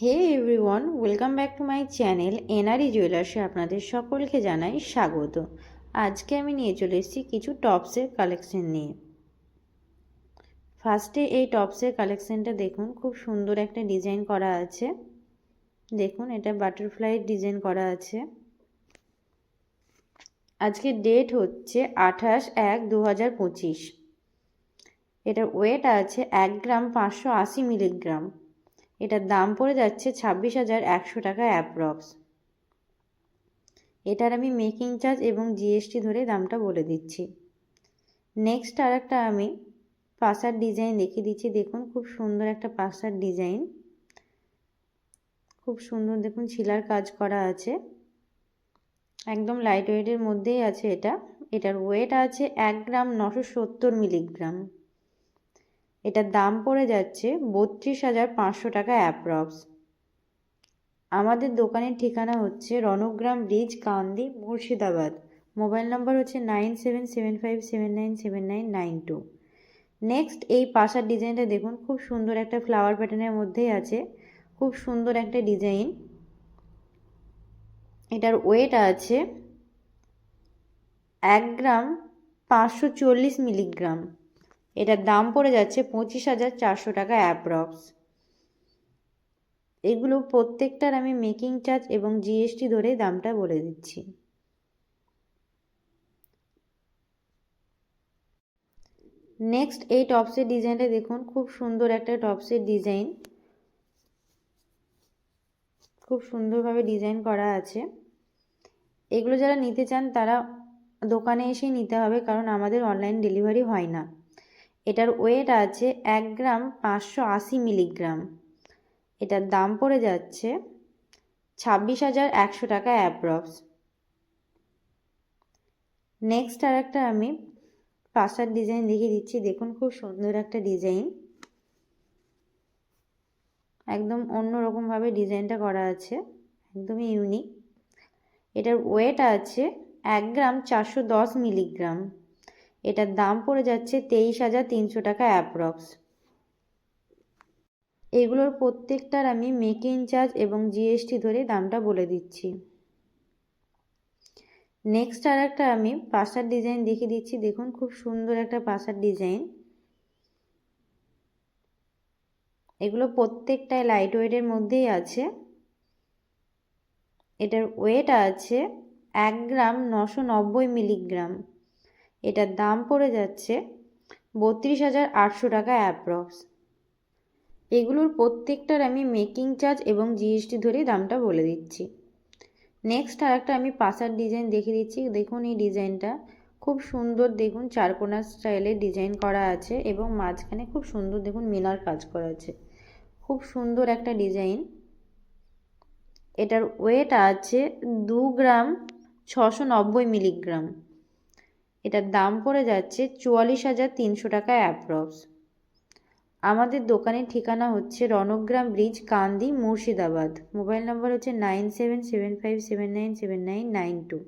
Hey everyone welcome back to my channel NRE জুয়েলার্সে আপনাদের সকলকে জানাই স্বাগত। আজকে আমি নিয়ে চলে এসেছি কিছু টপসের কালেকশন নিয়ে। ফার্স্টে এই টপসের কালেকশনটা দেখুন, খুব সুন্দর একটা ডিজাইন করা আছে। দেখুন, এটা বাটারফ্লাই ডিজাইন করা আছে। আজকে ডেট হচ্ছে আঠাশ এক দু হাজার পঁচিশ। এটার ওয়েট আছে এক গ্রাম পাঁচশো আশি মিলিগ্রাম এটার দাম পড়ে যাচ্ছে ছাব্বিশ হাজার একশো টাকা অ্যাপ্রক্স। এটার আমি মেকিং চার্জ এবং জিএসটি ধরে দামটা বলে দিচ্ছি। নেক্সট আর একটা আমি পাসার ডিজাইন দেখিয়ে দিচ্ছি। দেখুন, খুব সুন্দর একটা পাসার ডিজাইন। খুব সুন্দর, দেখুন, শিলার কাজ করা আছে। একদম লাইট ওয়েটের মধ্যেই আছে এটা। এটার ওয়েট আছে এক গ্রাম নশো সত্তর মিলিগ্রাম এটার দাম পড়ে যাচ্ছে বত্রিশ হাজার পাঁচশো টাকা অ্যাপ্রক্স। আমাদের দোকানের ঠিকানা হচ্ছে Ranagram bridge, Kandi, Murshidabad. Mobile number হচ্ছে nine seven seven five seven nine seven nine nine two. Next এই পাশার ডিজাইনটা দেখুন, খুব সুন্দর একটা ফ্লাওয়ার প্যাটার্নের মধ্যেই আছে। খুব সুন্দর একটা ডিজাইন। এটার ওয়েট আছে এক গ্রাম পাঁচশো চল্লিশ মিলিগ্রাম। এটার দাম পড়ে যাচ্ছে পঁচিশ হাজার চারশো টাকা অ্যাপ্রক্স এগুলো প্রত্যেকটার আমি মেকিং চার্জ এবং জিএসটি ধরে দামটা বলে দিচ্ছি। নেক্সট এই টপসের ডিজাইনটা দেখুন, খুব সুন্দর একটা টপসের ডিজাইন খুব সুন্দরভাবে ডিজাইন করা আছে। এগুলো যারা নিতে চান তারা দোকানে এসেই নিতে হবে, কারণ আমাদের অনলাইন ডেলিভারি হয় না। এটার ওয়েট আছে এক গ্রাম পাঁচশো আশি মিলিগ্রাম এটার দাম পড়ে যাচ্ছে ছাব্বিশ হাজার একশো টাকা অ্যাপ্রক্স নেক্সট আর একটা আমি পাশার ডিজাইন দেখিয়ে দিচ্ছি। দেখুন খুব সুন্দর একটা ডিজাইন একদম অন্যরকমভাবে ডিজাইনটা করা আছে। একদমই ইউনিক এটার ওয়েট আছে এক গ্রাম চারশো দশ মিলিগ্রাম এটার দাম পড়ে যাচ্ছে তেইশ হাজার তিনশো টাকা অ্যাপ্রক্স। এগুলোর প্রত্যেকটার আমি মেকিং চার্জ এবং জিএসটি ধরে দামটা বলে দিচ্ছি। নেক্সট আর একটা আমি পাশার ডিজাইন দেখিয়ে দিচ্ছি। দেখুন, খুব সুন্দর একটা পাশার ডিজাইন। এগুলো প্রত্যেকটাই লাইট ওয়েটের মধ্যেই আছে। এটার ওয়েট আছে এক গ্রাম নশো নব্বই মিলিগ্রাম এটার দাম পড়ে যাচ্ছে বত্রিশ হাজার আটশো টাকা অ্যাপ্রক্স। এগুলোর প্রত্যেকটার আমি মেকিং চার্জ এবং জিএসটি ধরেই দামটা বলে দিচ্ছি। নেক্সট আর একটা আমি পাশার ডিজাইন দেখে দিচ্ছি। দেখুন এই ডিজাইনটা। খুব সুন্দর দেখুন, চারকোনা স্টাইলের ডিজাইন করা আছে এবং মাঝখানে খুব সুন্দর দেখুন মিনার কাজ করা আছে। খুব সুন্দর একটা ডিজাইন। এটার ওয়েট আছে দু গ্রাম ছশো নব্বই মিলিগ্রাম। এটার দাম পড়ে যাচ্ছে চুয়াল্লিশ হাজার তিনশো টাকা অ্যাপ্রক্স। আমাদের দোকানের ঠিকানা হচ্ছে Ranagram bridge, Kandi, Murshidabad. Mobile number হচ্ছে nine seven seven five seven nine seven nine nine two.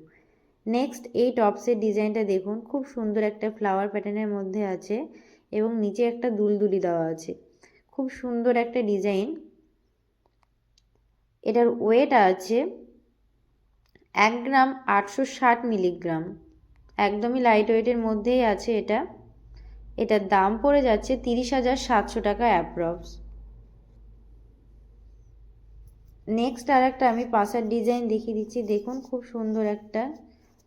Next, এই টপসের ডিজাইনটা দেখুন। খুব সুন্দর একটা ফ্লাওয়ার প্যাটার্নের মধ্যে আছে এবং নিচে একটা দুলদুলি দেওয়া আছে। খুব সুন্দর একটা ডিজাইন। এটার ওয়েট আছে এক গ্রাম আটশো ষাট মিলিগ্রাম। একদমই লাইট ওয়েটের মধ্যেই আছে এটা। এটার দাম পড়ে যাচ্ছে তিরিশ হাজার সাতশো টাকা অ্যাপ্রক্স নেক্সট আর একটা আমি পাশার ডিজাইন দেখিয়ে দিচ্ছি। দেখুন, খুব সুন্দর একটা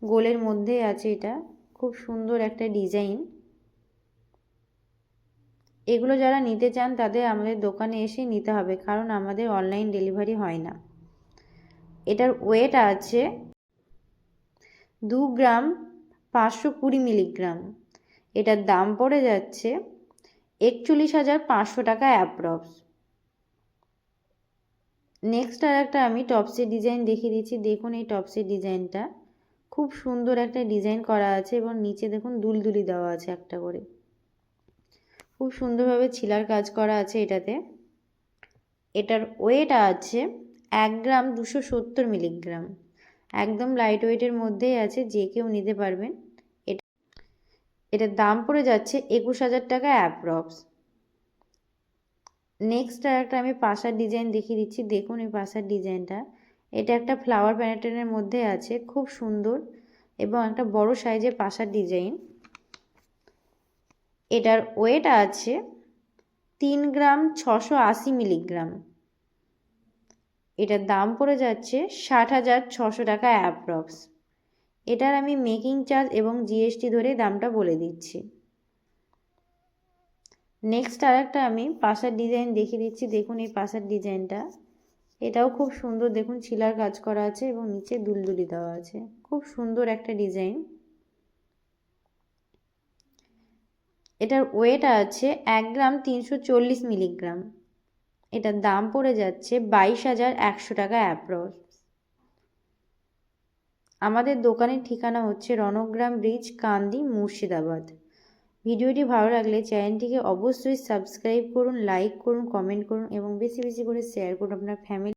গোলের মধ্যেই আছে এটা। খুব সুন্দর একটা ডিজাইন এগুলো যারা নিতে চান, তাদের আমাদের দোকানে এসে নিতে হবে, কারণ আমাদের অনলাইন ডেলিভারি হয় না। এটার ওয়েট আছে দু গ্রাম পাঁচশো কুড়ি মিলিগ্রাম। এটার দাম পড়ে যাচ্ছে একচল্লিশ হাজার পাঁচশো টাকা অ্যাপ্রক্স। নেক্সট আর একটা আমি টপসের ডিজাইন দেখিয়ে দিচ্ছি। দেখুন এই টপসের ডিজাইনটা। খুব সুন্দর একটা ডিজাইন করা আছে এবং নিচে দেখুন দুলদুলি দেওয়া আছে একটা করে। খুব সুন্দরভাবে ছিলার কাজ করা আছে এটাতে। এটার ওয়েট আছে এক গ্রাম দুশো সত্তর মিলিগ্রাম। একদম লাইট ওয়েটের মধ্যেই আছে, যে কেউ নিতে পারবেন। এটার দাম পড়ে যাচ্ছে একুশ হাজার টাকা অ্যাপ্রক্স নেক্সট আর একটা আমি পাশার ডিজাইন দেখিয়ে দিচ্ছি। দেখুন এই পাশার ডিজাইনটা এটা একটা ফ্লাওয়ার প্যাটার্নের মধ্যে আছে, খুব সুন্দর এবং একটা বড় সাইজের পাশার ডিজাইন এটার ওয়েট আছে তিন গ্রাম ছশো আশি মিলিগ্রাম এটার দাম পড়ে যাচ্ছে ষাট হাজার ছশো টাকা অ্যাপ্রক্স এটার আমি মেকিং চার্জ এবং জিএসটি ধরে দামটা বলে দিচ্ছি। নেক্সট আর একটা আমি পাশার ডিজাইন দেখিয়ে দিচ্ছি। দেখুন এই পাশার ডিজাইনটা এটাও খুব সুন্দর। দেখুন ছিলার কাজ করা আছে এবং নিচে দুলদুলি দেওয়া আছে। খুব সুন্দর একটা ডিজাইন এটার ওয়েট আছে এক গ্রাম তিনশো চল্লিশ মিলিগ্রাম এটার দাম পড়ে যাচ্ছে বাইশ হাজার একশো টাকা অ্যাপ্রক্স আমাদের দোকানের ঠিকানা হচ্ছে রণগ্রাম ব্রিজ, কান্দি, মুর্শিদাবাদ। ভিডিওটি ভালো লাগলে চ্যানেলটিকে অবশ্যই সাবস্ক্রাইব করুন, লাইক করুন, কমেন্ট করুন এবং বেশি বেশি করে শেয়ার করুন আপনার ফ্যামিলি।